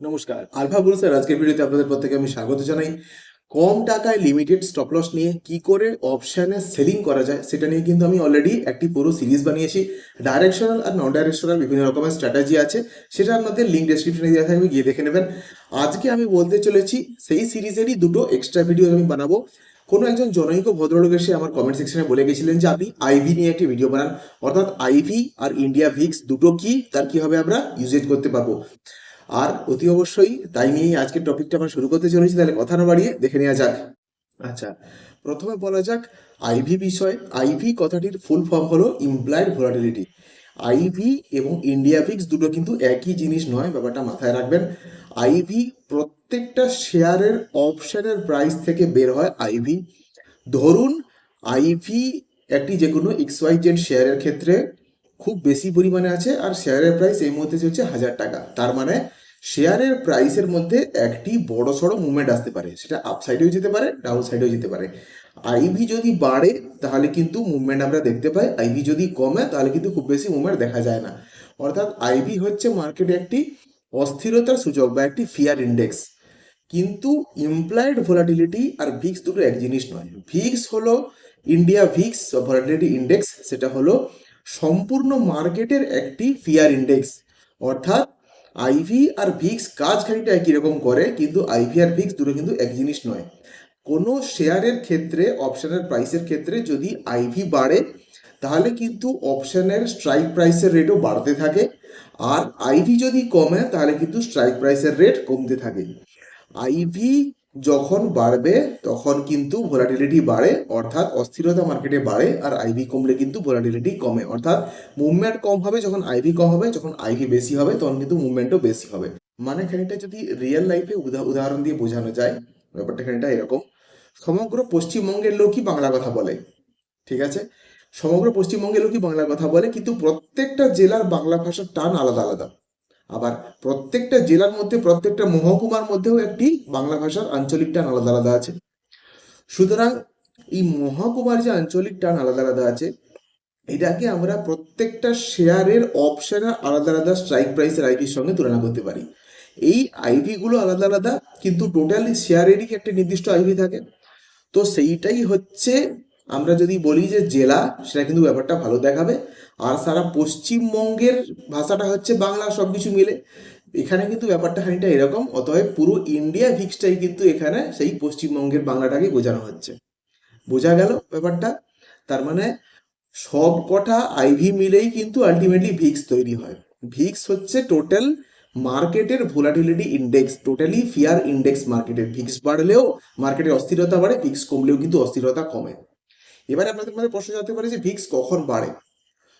নমস্কার, আলফা বুলসের আজকের ভিডিওতে আপনাদের প্রত্যেকে আমি স্বাগত জানাই। কম টাকায় লিমিটেড স্টপ লস নিয়ে কি করে অপশানে সেলিং করা যায়, সেটা নিয়ে কিন্তু আমি অলরেডি একটি পুরো সিরিজ বানিয়েছি। ডাইরেকশনাল আর নন ডাইরেকশনাল বিভিন্ন রকমের স্ট্র্যাটেজি আছে, সেটা আপনাদের লিঙ্ক ডেসক্রিপশনে দেওয়া থাকবে গিয়ে দেখে নেবেন। আজকে আমি বলতে চলেছি, সেই সিরিজেরই দুটো এক্সট্রা ভিডিও আমি বানাবো। কোনো একজন জনৈক ভদ্রলোক এসে আমার কমেন্ট সেকশনে বলে গেছিলেন যে, আপনি আইভি নিয়ে একটি ভিডিও বানান। অর্থাৎ আইভি আর ইন্ডিয়া ভিক্স দুটো কি, তার কীভাবে আমরা ইউজেজ করতে পারব? আর অতি অবশ্যই তাই নিয়েই আজকের টপিকটা আমরা শুরু করতে চলেছি। তাহলে কথা না বাড়িয়ে দেখে নেওয়া যাক। আচ্ছা প্রথমে বলা যাক আইভি বিষয়। আইভি কথাটির ফুল ফর্ম হলো ইমপ্লয়েড ভোলাটিলিটি আইভি এবং ইন্ডিয়া ফিক্স দুটো কিন্তু একই জিনিস নয়, ব্যাপারটা মাথায় রাখবেন। আইভি প্রত্যেকটা শেয়ারের অপশনের প্রাইস থেকে বের হয় আইভি ধরুন আইভি একটি যে কোনো এক্স ওয়াই জেড শেয়ারের ক্ষেত্রে খুব বেশি পরিমাণে আছে, আর শেয়ারের প্রাইস এই মুহূর্তে চলছে হাজার টাকা। তার মানে শেয়ারের প্রাইসের মধ্যে একটি বড় সড়ো মুভমেন্ট আসতে পারে। সেটা আপ সাইডেও যেতে পারে ডাউন সাইডেও যেতে পারে। আইভি যদি বাড়ে, তাহলে কিন্তু মুভমেন্ট আমরা দেখতে পাই। আইভি যদি কমে, তাহলে কিন্তু খুব বেশি মুভমেন্ট দেখা যায় না। অর্থাৎ আইভি হচ্ছে মার্কেটে একটি অস্থিরতার সূচক বা একটি ফিয়ার ইন্ডেক্স কিন্তু ইমপ্লয়েড ভোলাটিলিটি আর ভিক্স দুটো এক জিনিস নয়। ভিক্স হলো ইন্ডিয়া ভিক্স ভোলাটিলিটি ইন্ডেক্স সেটা হলো সম্পূর্ণ মার্কেটের একটি ফিয়ার ইন্ডেক্স অর্থাৎ আইভি আর ভিক্স কাজ খানিকটা একই রকম করে, কিন্তু আইভি আর ভিক্স দুটো কিন্তু এক জিনিস নয়। কোনো শেয়ারের ক্ষেত্রে, অপশানের প্রাইসের ক্ষেত্রে যদি আইভি বাড়ে, তাহলে কিন্তু অপশানের স্ট্রাইক প্রাইসের রেটও বাড়তে থাকে। আর আইভি যদি কমে, তাহলে কিন্তু স্ট্রাইক প্রাইসের রেট কমতে থাকে। আইভি যখন বাড়বে, তখন কিন্তু ভোলাটিলিটি বাড়ে, অর্থাৎ অস্থিরতা মার্কেটে বাড়ে আর আইভি কমলে কিন্তু ভোলাটিলিটি কমে। অর্থাৎ মুভমেন্ট কম হবে, যখন আইভি কম হবে, যখন আইভি বেশি হবে, তখন কিন্তু মুভমেন্টও বেশি হবে। মানে খানিকটা যদি রিয়েল লাইফে উদাহরণ দিয়ে বোঝানো যায়, ব্যাপারটা খানিকটা এরকম। সমগ্র পশ্চিমবঙ্গের লোকই বাংলা কথা বলে, ঠিক আছে? সমগ্র পশ্চিমবঙ্গের লোকই বাংলা কথা বলে, কিন্তু প্রত্যেকটা জেলার বাংলা ভাষার টান আলাদা আলাদা। আবার প্রত্যেকটা জেলার মধ্যে, প্রত্যেকটা মহকুমার মধ্যেও একটি বাংলা ভাষার আঞ্চলিক টান আলাদা আলাদা আছে। সুতরাং এই মহকুমার যে আঞ্চলিক টান আলাদা আলাদা আছে, এটাকে আমরা প্রত্যেকটা শেয়ারের অপশনের আলাদা আলাদা স্ট্রাইক প্রাইসের আইভির সঙ্গে তুলনা করতে পারি। এই আইভি গুলো আলাদা আলাদা, কিন্তু টোটালি শেয়ারেরই একটা নির্দিষ্ট আইভি থাকে। তো সেইটাই হচ্ছে আমরা যদি বলি যে জেলা, সেটা কিন্তু ব্যাপারটা ভালো দেখাবে। আর সারা পশ্চিমবঙ্গের ভাষাটা হচ্ছে বাংলা সব কিছু মিলে। এখানে কিন্তু ব্যাপারটা খানিকটা এরকম, অতএব পুরো ইন্ডিয়া ভিক্সটাই কিন্তু এখানে সেই পশ্চিমবঙ্গের বাংলাটাকে বোঝানো হচ্ছে। বোঝা গেল ব্যাপারটা? তার মানে সব কটা আইভি মিলেই কিন্তু আলটিমেটলি ভিক্স তৈরি হয়। ভিক্স হচ্ছে টোটাল মার্কেটের volatility index totally fear index মার্কেটের ভিক্স বাড়লেও মার্কেটের অস্থিরতা বাড়ে, ভিক্স কমলেও কিন্তু অস্থিরতা কমে। এবারে আপনাদের মধ্যে প্রশ্ন জানতে পারে যে ভিক্স কখন বাড়ে?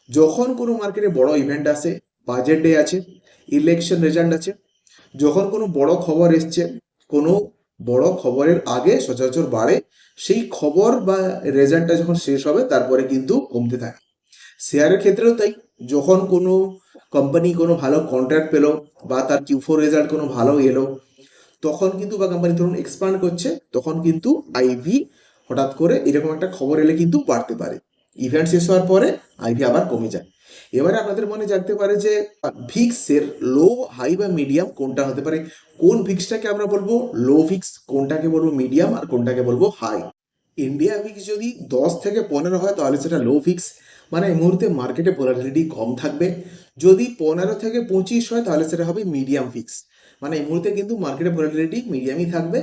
যখন কোনো মার্কেটে বড় ইভেন্ট আসে বাজেট ডে আছে ইলেকশন রেজাল্ট আছে, যখন কোনো বড় খবর এসছে, কোনো বড় খবরের আগে সচরাচর বাড়ে, সেই খবর বা রেজাল্টটা যখন শেষ হবে, তারপরে কিন্তু কমতে থাকে। শেয়ারের ক্ষেত্রেও তাই, যখন কোনো কোম্পানি কোনো ভালো কন্ট্রাক্ট পেল বা তার কিউ ফোর রেজাল্ট কোনো ভালো এলো, তখন কিন্তু বা কোম্পানি ধরুন এক্সপান্ড করছে, তখন কিন্তু আইভি হঠাৎ করে এরকম একটা খবর এলে কিন্তু বাড়তে পারে। ইভেন্ট শেষ হওয়ার পরে আইভি আবার কমে যায়। এবারে আপনাদের মনে জাগতে পারে যে ভিক্সের লো হাই বা মিডিয়াম কোনটা হতে পারে? কোন ভিক্সটাকে আমরা বলব? লো ভিক্স কোনটাকে বলব? মিডিয়াম আর কোনটাকে বলব? হাই ইন্ডিয়া ভিক্স যদি দশ থেকে পনেরো হয়, তাহলে সেটা লো ভিক্স মানে এই মুহূর্তে মার্কেটে ভোলাটিলিটি কম থাকবে। যদি পনেরো থেকে পঁচিশ হয়, তাহলে সেটা হবে মিডিয়াম ফিক্স মানে এই মুহূর্তে কিন্তু মার্কেটে ভোলাটিলিটি মিডিয়ামই থাকবে।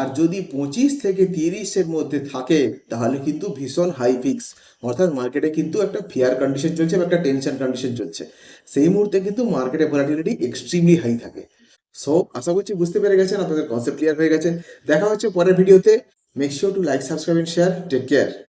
আর যদি পঁচিশ থেকে তিরিশের মধ্যে থাকে, তাহলে কিন্তু ভীষণ হাই ফিক্স অর্থাৎ মার্কেটে কিন্তু একটা ফেয়ার কন্ডিশন চলছে বা একটা টেনশন কন্ডিশন চলছে। সেই মুহূর্তে কিন্তু মার্কেটে ভোলাটিলিটি এক্সট্রিমলি হাই থাকে। সো আশা করছি বুঝতে পেরে গেছেন, আপনাদের কনসেপ্ট ক্লিয়ার হয়ে গেছে। দেখা হচ্ছে পরের ভিডিওতে make sure to like subscribe and share take care